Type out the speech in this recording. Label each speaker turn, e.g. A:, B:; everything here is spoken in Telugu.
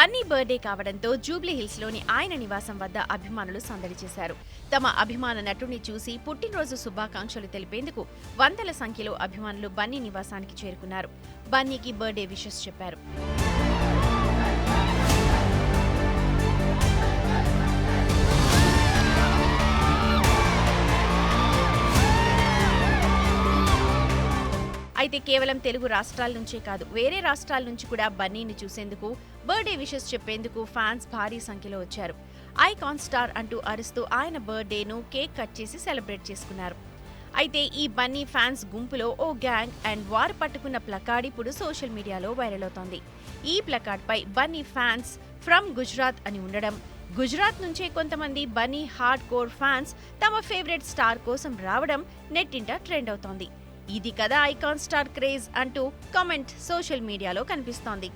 A: బన్నీ బర్త్డే కావడంతో జూబ్లీ హిల్స్లోని ఆయన నివాసం వద్ద అభిమానులు సందడి చేశారు. తమ అభిమాన నటుని చూసి పుట్టినరోజు శుభాకాంక్షలు తెలిపేందుకు వందల సంఖ్యలో అభిమానులు బన్నీ నివాసానికి చేరుకున్నారు. బన్నీకి బర్త్డే విషెస్ చెప్పారు. అయితే కేవలం తెలుగు రాష్ట్రాల నుంచే కాదు వేరే రాష్ట్రాల నుంచి కూడా బన్నీని చూసేందుకు బర్త్డే విషెస్ చెప్పేందుకు ఫ్యాన్స్ భారీ సంఖ్యలో వచ్చారు. ఐకాన్ స్టార్ అంటూ అరుస్తూ ఆయన బర్త్డేను కేక్ కట్ చేసి సెలబ్రేట్ చేసుకున్నారు. అయితే ఈ బన్నీ ఫ్యాన్స్ గుంపులో ఓ గ్యాంగ్ అండ్ వారు పట్టుకున్న ప్లకార్డ్ ఇప్పుడు సోషల్ మీడియాలో వైరల్ అవుతోంది. ఈ ప్లకార్డ్ పై బన్నీ ఫ్యాన్స్ ఫ్రమ్ గుజరాత్ అని ఉండడం గుజరాత్ నుంచే కొంతమంది బన్నీ హార్డ్ కోర్ ఫ్యాన్స్ తమ ఫేవరెట్ స్టార్ కోసం రావడం నెట్టింట ట్రెండ్ అవుతోంది. ఇది కదా ఐకాన్ స్టార్ క్రేజ్ అంటూ కామెంట్ సోషల్ మీడియాలో కనిపిస్తోంది.